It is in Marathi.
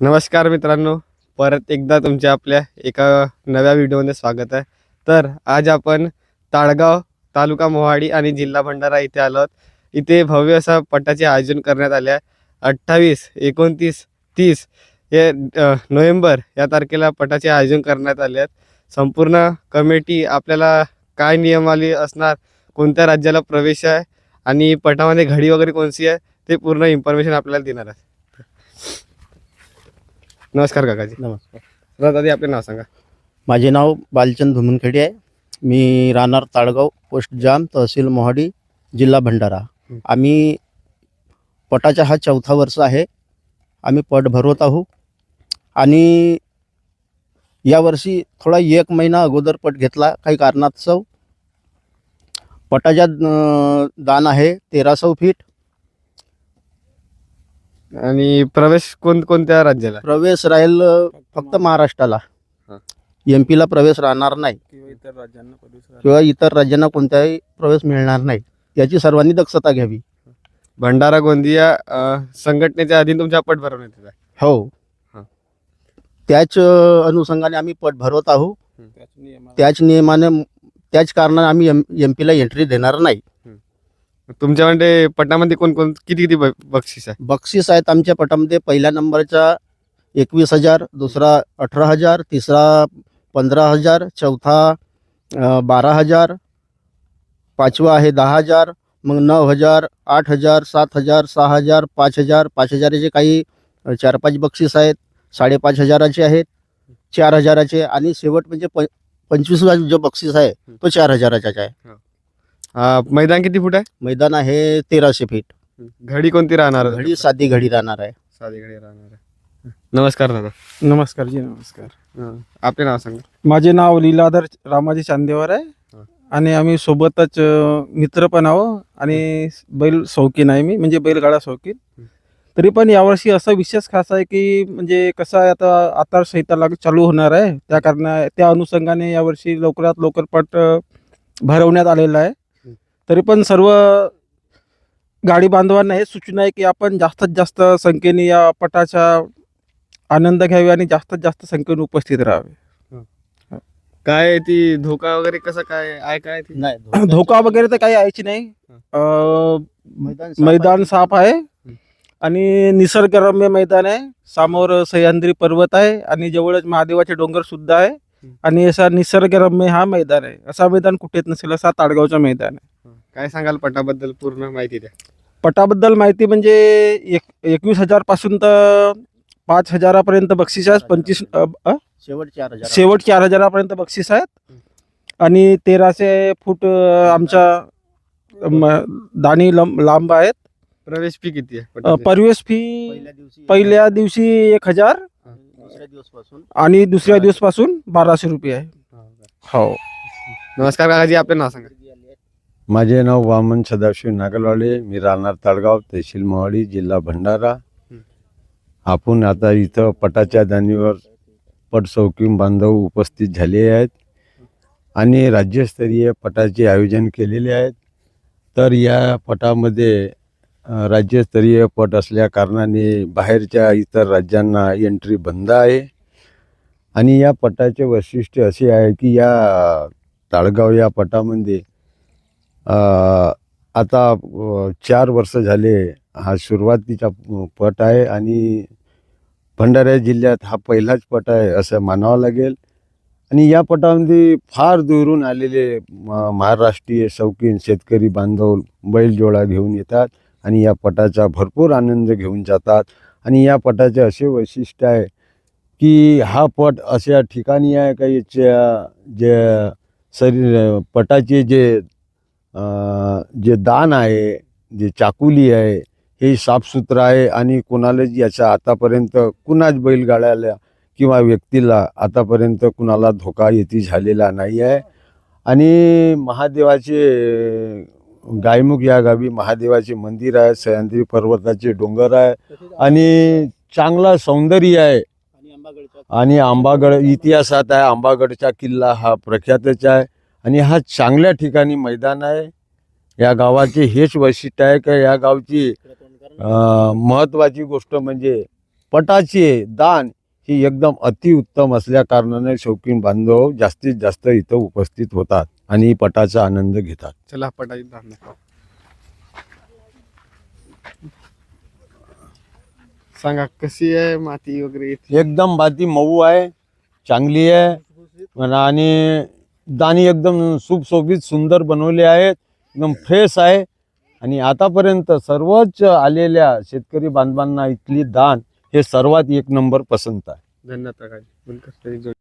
नमस्कार मित्रांनो. परत एकदा तुमच्या आपल्या एका नव्या व्हिडिओमध्ये स्वागत आहे. तर आज आपण ताळगाव तालुका मोहाडी आणि जिल्हा भंडारा इथे आलो आहोत. इथे भव्य असा पटाचे आयोजन करण्यात आले आहे. अठ्ठावीस एकोणतीस तीस हे नोव्हेंबर या तारखेला पटाचे आयोजन करण्यात आले आहेत. संपूर्ण कमिटी आपल्याला काय नियमावली असणार कोणत्या राज्याला प्रवेश आहे आणि पटामध्ये घडी वगैरे कोणती आहे ते पूर्ण इन्फॉर्मेशन आपल्याला देणार आहे. नमस्कार काकाजी. नमस्कार. सर्वात आधी आपले नाव सांगा. माझे नाव बालचंद धुमनखेडे आहे. मी राहणार ताळगाव पोस्ट जाम तहसील मोहाडी जिल्हा भंडारा. आम्ही पटाचा हा चौथा वर्ष आहे. आम्ही पट भरवत आहोत आणि यावर्षी थोडा एक महिना अगोदर पट घेतला. काही कारणास्तव पटाच्या दान आहे तेराशे फीट. आणि प्रवेश कोण कोणत्या राज्याला? प्रवेश राहील फक्त महाराष्ट्राला. हं. एम पीला प्रवेश राहणार नाही. किंवा इतर राज्यांना प्रवेश किंवा इतर राज्यांना कोणताही प्रवेश मिळणार नाही. याची सर्वांनी दक्षता घ्यावी. भंडारा गोंदिया अ, संघटनेच्या अधीन तुमच्या पट भरवण्यात येत आहे. हो. हं. त्याच अ, अनुषंगाने आम्ही पट भरवत आहोत. त्याच नियमाने. त्याच कारणाने आम्ही एम एम पीला एंट्री देणार नाही. तुमच्या म्हणजे पटामध्ये कोण कोण किती किती ब- बक्षीस आहे? बक्षीस आहेत आमच्या पटामध्ये. पहिल्या नंबरचा एकवीस हजार दुसरा अठरा हजार तिसरा पंधरा हजार चौथा अ, बारा हजार पाचवा आहे दहा हजार मग नऊ हजार आठ हजार सात हजार सहा हजार पाच हजार. पाच हजाराचे काही अ, चार पाच बक्षीस आहेत. साडेपाच हजाराचे आहेत चार हजाराचे. आणि शेवट म्हणजे प पंचवीसवा जो बक्षीस आहे तो चार हजाराचाच आहे. अ, मैदान किती फूट आहे? मैदान आहे तेराशे फीट. घडी कोणती राहणार? घडी साधी घडी राहणार आहे. साधी घडी राहणार आहे. नमस्कार दादा. नमस्कार जी नमस्कार. अ, आपले नाव सांगा. माझे नाव लीलाधर रामाजी चांदेवर आहे. हा. आणि आम्ही सोबतच अ, मित्र पण आहो आणि बैल शौकीन आहे मी म्हणजे बैलगाडा शौकीन. तरी पण यावर्षी असा विशेष खास आहे की म्हणजे कसं आहे आता आचारसंहिता लागू चालू होणार आहे. त्या कारणा त्या अनुषंगाने यावर्षी लवकरात लवकर पट अ, भरवण्यात आलेला आहे. तरी पण सर्व गाडी बांधवांना हे सूचना आहे की आपण जास्तीत जास्त संख्येने या पटाचा आनंद घ्यावे आणि जास्तीत जास्त संख्येने उपस्थित राहावे. काय ती धोका वगैरे कसं काय आहे? काय ती? नाही धोका वगैरे तर काही यायची नाही. अं, मैदान साफ मैदान आहे. साफ आहे. आणि निसर्गरम्य मैदान आहे. समोर सह्याद्री पर्वत आहे आणि जवळच महादेवाचे डोंगर सुद्धा आहे. आणि असा निसर्गरम्य हा मैदान आहे. असा मैदान कुठेच नसेल असा ताडगावचा मैदान आहे. काय सांगाल पटाबद्दल? पूर्ण माहिती द्या. पटाबद्दल माहिती म्हणजे एक एकवीस हजारपासून तर पाच हजारापर्यंत बक्षीस आहे पंचवीस शेवट चार हजार. शेवट चार हजारापर्यंत बक्षीस आहेत. आणि तेराशे फूट अ, आमच्या म, दाणी लंब लांब आहेत. प्रवेश फी किती आहे अ, पटाची? प्रवेश फी पहिल्या दिवशी पहिल्या दिवशी एक हजार. दुसऱ्या दिवसपासून. आणि दुसऱ्या दिवसपासून बाराशे रुपये आहे. हो. नमस्कार काकाजी आपले नाव सांगा. माझे नाव वामन सदाशिव नागलवाडे मी राहणार ताळगाव तहसील मोहाडी जिल्हा भंडारा. आपण आता इथं पटाच्या दानीवर पटचौकी बांधव उपस्थित झाले आहेत आणि राज्यस्तरीय पटाचे आयोजन केलेले आहेत. तर या पटामध्ये राज्यस्तरीय पट असल्या कारणाने बाहेरच्या इतर राज्यांना एंट्री बंद आहे. आणि या पटाचे वैशिष्ट्य असे आहे की या ताळगाव या पटामध्ये आता चार वर्ष झाले हा सुरुवातीचा पट आहे आणि भंडारा जिल्ह्यात हा पहिलाच पट आहे असं मानावं लागेल. आणि या पटामध्ये फार दूरून आलेले म- महाराष्ट्रीय शौकीन शेतकरी बांधव बैलजोडा घेऊन येतात आणि या पटाचा भरपूर आनंद घेऊन जातात. आणि या पटाचे असे वैशिष्ट्य आहे की हा पट अशा ठिकाणी आहे का याच्या जे शरीर पटाचे जे जे दान आहे जे चाकुली आहे हे साफसुथरं आहे आणि कोणालाच याचा आतापर्यंत कुणाच बैलगाड्याला किंवा व्यक्तीला आतापर्यंत कुणाला धोका येती झालेला नाही आहे. आणि महादेवाचे गायमुख या गावी महादेवाचे मंदिर आहे सह्याद्री पर्वताचे डोंगर आहे आणि चांगला सौंदर्य आहे. आणि आंबागड इतिहासात आहे आंबागडचा किल्ला हा प्रख्यातच आहे. आणि हा चांगल्या ठिकाणी मैदान आहे. या गावाचे हेच वैशिष्ट्य आहे का या गावची महत्त्वाची गोष्ट म्हणजे पटाचे दान ही एकदम अतिउत्तम असल्या कारणाने शौकीन बांधव जास्तीत जास्त इथं उपस्थित होतात आणि पटाचा आनंद घेतात. चला पटाची दान सांगा कशी आहे माती वगैरे? एकदम माती मऊ आहे चांगली आहे आणि दाणी एकदम सुशोभित सुंदर बनवले आहेत एकदम फ्रेश आहे. आणि आतापर्यंत सर्वच आलेल्या शेतकरी बांधवांना इथली दान हे सर्वात एक नंबर पसंत आहे. धन्यवाद